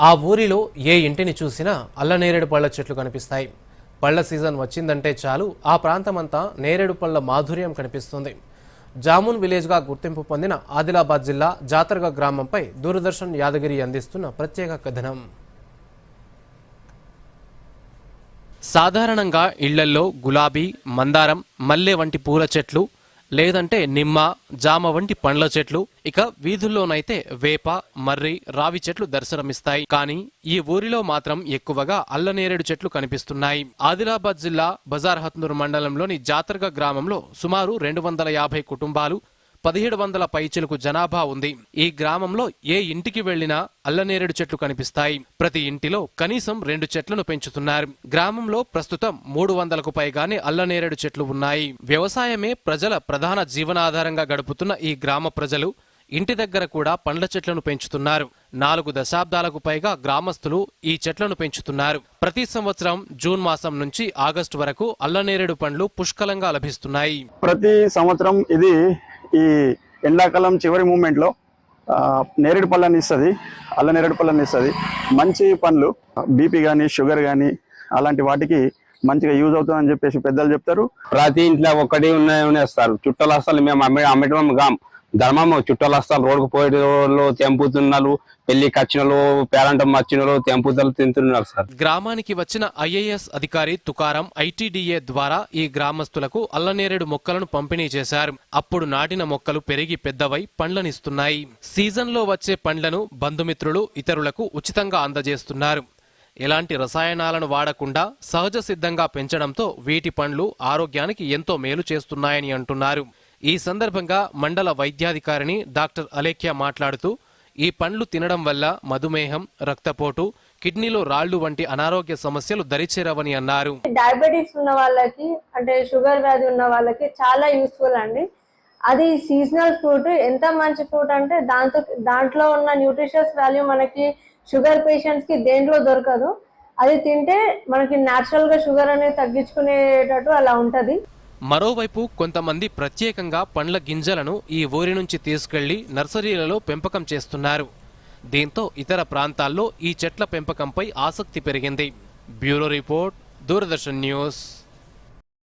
ఆ ఊరిలో ఏ ఇంటిని చూసినా అల్లనేరేడు పళ్ళ చెట్లు కనిపిస్తాయి. పళ్ళ సీజన్ వచ్చిందంటే చాలు. ఆ ప్రాంతమంతా నేరేడు పళ్ళ మాధుర్యం కనిపిస్తుంది. జామున్ విలేజ్గా గుర్తింపు పొందిన ఆదిలాబాద్ జిల్లా జాతరగ గ్రామంపై దూరదర్శన్ యాదగిరి అందిస్తున్న ప్రత్యేక కథనం. సాధారణంగా ఇళ్ళల్లో గులాబీ మందారం మల్లె వంటి పూల చెట్లు లేదంటే నిమ్మ జామ వంటి పండ్ల చెట్లు. ఇక వీధుల్లోనైతే వేప మర్రి రావి చెట్లు దర్శనమిస్తాయి. కానీ ఈ ఊరిలో మాత్రం ఎక్కువగా అల్లనేరేడు చెట్లు కనిపిస్తున్నాయి. ఆదిలాబాద్ జిల్లా బజార్ హత్నూర్ మండలంలోని జాతర్గ గ్రామంలో సుమారు రెండు వందల యాభై కుటుంబాలు పదిహేడు వందల పైచిలకు జనాభా ఉంది. ఈ గ్రామంలో ఏ ఇంటికి వెళ్ళినా అల్లనేరేడు చెట్లు కనిపిస్తాయి. ప్రతి ఇంటిలో కనీసం రెండు చెట్లను పెంచుతున్నారు. గ్రామంలో ప్రస్తుతం మూడు వందలకు పైగానే అల్లనేరేడు చెట్లు ఉన్నాయి. వ్యవసాయమే ప్రజల ప్రధాన జీవనాధారంగా గడుపుతున్న ఈ గ్రామ ప్రజలు ఇంటి దగ్గర కూడా పండ్ల చెట్లను పెంచుతున్నారు. నాలుగు దశాబ్దాలకు పైగా గ్రామస్తులు ఈ చెట్లను పెంచుతున్నారు. ప్రతి సంవత్సరం జూన్ మాసం నుంచి ఆగస్టు వరకు అల్లనేరేడు పండ్లు పుష్కలంగా లభిస్తున్నాయి. ప్రతి సంవత్సరం ఇది ఈ ఎండాకాలం చివరి మూమెంట్లో నేరేడు పళ్ళని ఇస్తుంది అల్ల నేరేడు పళ్ళని ఇస్తుంది. మంచి పండ్లు బీపీ కానీ షుగర్ కానీ అలాంటి వాటికి మంచిగా యూజ్ అవుతుందని చెప్పేసి పెద్దలు చెప్తారు. ప్రతి ఇంట్లో ఒక్కటి ఉన్నాయి ఉన్నేస్తారు చుట్టాలు అసలు మేము అమ్మే అమ్మటం గాం ధర్మం చుట్టాలు వస్తారు రోడ్కు పోయే వాళ్ళు తెంపుతున్నారు పెళ్ళికి వచ్చిన పేరంటం వచ్చిన తెంపుతలు తింటున్నారు సార్. గ్రామానికి వచ్చిన ఐఏఎస్ అధికారి తుకారం ఐటీడీఏ ద్వారా ఈ గ్రామస్తులకు అల్లనేరేడు మొక్కలను పంపిణీ చేశారు. అప్పుడు నాటిన మొక్కలు పెరిగి పెద్దవై పండ్లనిస్తున్నాయి. సీజన్లో వచ్చే పండ్లను బంధుమిత్రులు ఇతరులకు ఉచితంగా అందజేస్తున్నారు. ఎలాంటి రసాయనాలను వాడకుండా సహజ సిద్ధంగా పెంచడంతో వీటి పండ్లు ఆరోగ్యానికి ఎంతో మేలు చేస్తున్నాయని అంటున్నారు. ఈ సందర్భంగా మండల వైద్యాధికారిని డాక్టర్ అలేఖ్య మాట్లాడుతూ ఈ పండ్లు తినడం వల్ల మధుమేహం రక్తపోటు కిడ్నీలో రాళ్ళు వంటి అనారోగ్య సమస్యలు దరిచేరవని అన్నారు. డయాబెటీస్ ఉన్న వాళ్ళకి అంటే షుగర్ వ్యాధి ఉన్న వాళ్ళకి చాలా యూస్ఫుల్ అండి. అది సీజనల్ ఫ్రూట్ ఎంత మంచి ఫ్రూట్ అంటే దాంతో దాంట్లో ఉన్న న్యూట్రిషియస్ వాల్యూ మనకి షుగర్ పేషెంట్స్కి దేంట్లో దొరకదు. అది తింటే మనకి న్యాచురల్గా షుగర్ అనేది తగ్గించుకునేటట్టు అలా ఉంటది. మరోవైపు కొంతమంది ప్రత్యేకంగా పండ్ల గింజలను ఈ ఊరి నుంచి తీసుకెళ్ళి నర్సరీలలో పెంపకం చేస్తున్నారు. దీంతో ఇతర ప్రాంతాల్లో ఈ చెట్ల పెంపకంపై ఆసక్తి పెరిగింది. Bureau report Doordarshan news.